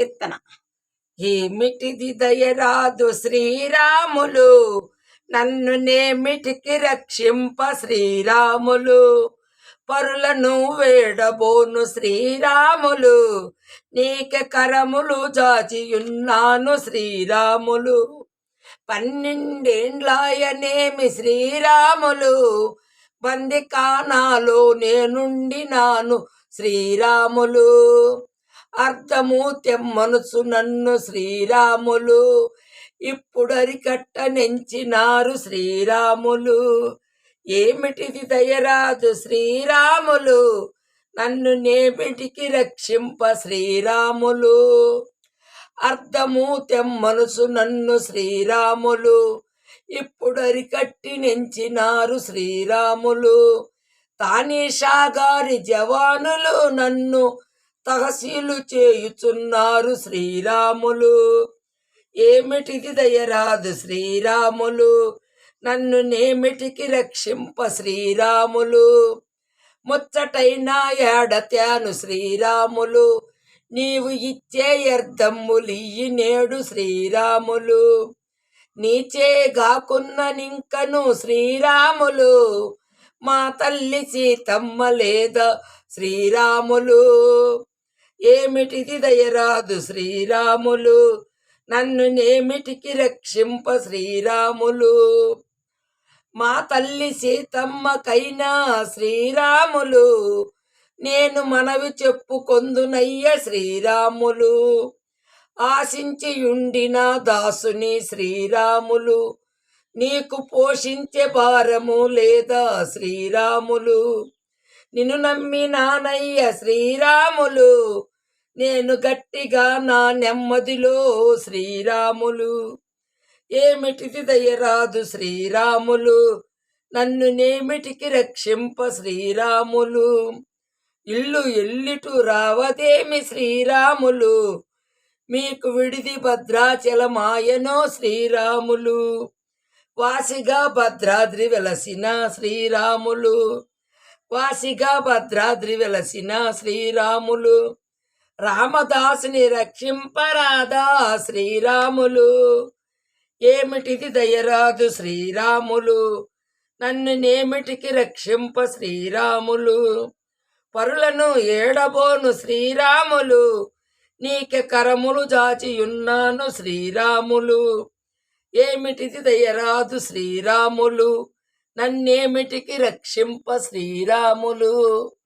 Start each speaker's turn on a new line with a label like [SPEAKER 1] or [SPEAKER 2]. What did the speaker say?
[SPEAKER 1] కీర్తన. ఏమిటిది దయరాదు శ్రీరాములు? నన్ను నేమిటికి రక్షింప శ్రీరాములు. పరులను వేడబోను శ్రీరాములు. నీక కరములు జాచియున్నాను శ్రీరాములు. పన్నెండేండ్లాయనేమి శ్రీరాములు? బంది కానాలో నేనుండి శ్రీరాములు. అర్థము తెమ్మనుసు నన్ను శ్రీరాములు. ఇప్పుడు అరికట్ట నెంచినారు శ్రీరాములు. ఏమిటిది దయరాదు శ్రీరాములు? నన్ను నేమిటికి రక్షింప శ్రీరాములు. అర్థము తెమ్మనుసు నన్ను శ్రీరాములు. ఇప్పుడు అరికట్టి నెంచినారు శ్రీరాములు. తానీషా గారి జవానులు నన్ను తహసీలు చేయుచున్నారు శ్రీరాములు. ఏమిటిది దయరాదు శ్రీరాములు? నన్ను నేమిటికి రక్షింప శ్రీరాములు. ముచ్చటైన ఏడత్యాను శ్రీరాములు. నీవు ఇచ్చే అర్థమ్ములియ్యి నేడు శ్రీరాములు. నీచే గాకున్ననింకను శ్రీరాములు. మా తల్లి సీతమ్మ లేదా శ్రీరాములు. ఏమిటిది దయరాదు శ్రీరాములు? నన్ను నేమిటికి రక్షింప శ్రీరాములు. మా తల్లి సీతమ్మకైనా శ్రీరాములు నేను మనవి చెప్పుకొందునయ్య శ్రీరాములు. ఆశించియుండిన దాసుని శ్రీరాములు నీకు పోషించే భారము లేదా శ్రీరాములు. నిన్ను నమ్మినానయ్య శ్రీరాములు. నేను గట్టిగా నా నెమ్మదిలో శ్రీరాములు. ఏమిటిది దయరాదు శ్రీరాములు? నన్ను నేమిటికి రక్షింప శ్రీరాములు. ఇల్లు ఎల్లిటు రావదేమి శ్రీరాములు? మీకు విడిది భద్రాచలమాయనో శ్రీరాములు? వాసిగా భద్రాద్రి వెలసిన శ్రీరాములు. వాసిగా భద్రాద్రి వెలసిన శ్రీరాములు రామదాసుని రక్షింపరాదా శ్రీరాములు. ఏమిటిది దయరాదు శ్రీరాములు? నన్ను నేమిటికి రక్షింప శ్రీరాములు. పరులను ఏడబోను శ్రీరాములు. నీకె కరములు జాచియున్నాను శ్రీరాములు. ఏమిటిది దయరాదు శ్రీరాములు? నన్నేమిటికి రక్షింప శ్రీరాములు?